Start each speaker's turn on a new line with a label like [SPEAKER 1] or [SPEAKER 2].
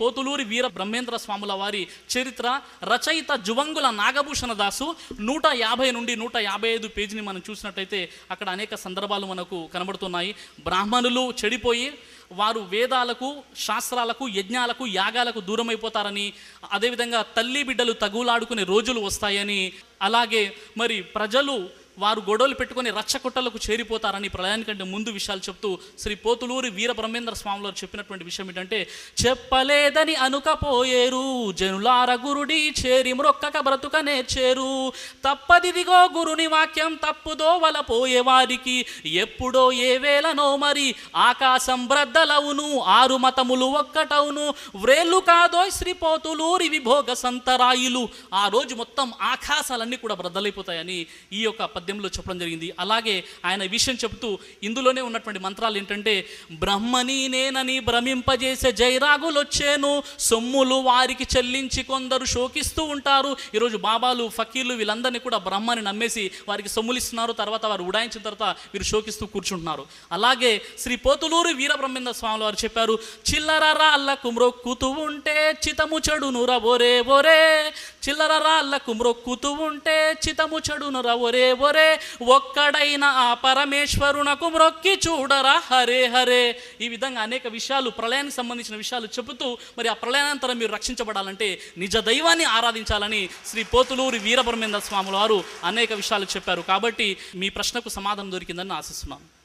[SPEAKER 1] పోతులూరి వీర బ్రహ్మేంద్ర స్వాముల వారి చరిత్ర రచయిత జువంగుల నాగభూషణ దాసు నూట యాభై నుండి నూట యాభై ఐదు పేజీని మనం చూసినట్టయితే అక్కడ అనేక సందర్భాలు మనకు కనబడుతున్నాయి. బ్రాహ్మణులు చెడిపోయి వారు వేదాలకు శాస్త్రాలకు యజ్ఞాలకు యాగాలకు దూరమైపోతారని అదేవిధంగా తల్లి బిడ్డలు తగులాడుకునే రోజులు వస్తాయని అలాగే మరి ప్రజలు వారు గొడవలు పెట్టుకొని రచ్చకుట్టలకు చేరిపోతారని ప్రళయానికంటే ముందు విషయాలు చెప్తూ శ్రీ పోతులూరి వీర బ్రహ్మేంద్ర స్వామి వారు చెప్పినటువంటి విషయం ఏంటంటే చెప్పలేదని అనుకపోయేరు జనులార గురుడి చేరి మ్రొక్కక బ్రతుక నేర్చేరు. తప్పదిదిగో గురుని వాక్యం తప్పుదో వల పోయే వారికి ఎప్పుడో ఏ వేళనో మరి ఆకాశం బ్రద్దలవును ఆరు మతములు ఒక్కటవును. వ్రేళ్ళు కాదోయ్ శ్రీ పోతులూరి విభోగ సంతరాయులు. ఆ రోజు మొత్తం ఆకాశాలన్నీ కూడా బ్రద్దలైపోతాయని ఈ యొక్క పద్యంలో చెప్పడం జరిగింది. అలాగే ఆయన విషయం చెబుతూ ఇందులోనే ఉన్నటువంటి మంత్రాలు ఏంటంటే బ్రహ్మని నేనని భ్రమింపజేసే జైరాగులు వచ్చేను సొమ్ములు వారికి చెల్లించి కొందరు శోకిస్తూ ఉంటారు. ఈరోజు బాబాలు ఫకీర్లు వీళ్ళందరినీ కూడా బ్రహ్మని నమ్మేసి వారికి సొమ్ములు ఇస్తున్నారు తర్వాత వారు ఉడాయించిన తర్వాత వీరు శోకిస్తూ కూర్చుంటున్నారు. అలాగే శ్రీ పోతులూరు వీరబ్రహ్మేంద్ర స్వామి వారు చెప్పారు చిల్లర రాళ్ళకు మ్రొక్కుతూ ఉంటే చితము చెడునుర ఒరే ఒరే. చిల్లర రాళ్ళకు మ్రొక్కుతూ ఉంటే చితము చెడునుర ఒరే ఒరే. ఒక్కడైన ఆ పరమేశ్వరునకు మ్రొక్కి చూడరా? హరే హరే. ఈ విధంగా అనేక విషయాలు ప్రళయానికి సంబంధించిన విషయాలు చెబుతూ మరి ఆ ప్రళయానంతరం మీరు రక్షించబడాలంటే నిజ దైవాన్ని ఆరాధించాలని శ్రీ పోతులూరి వీరబ్రహ్మేంద్ర స్వాముల వారు అనేక విషయాలు చెప్పారు. కాబట్టి మీ ప్రశ్నకు సమాధానం దొరికిందని ఆశిస్తున్నాను.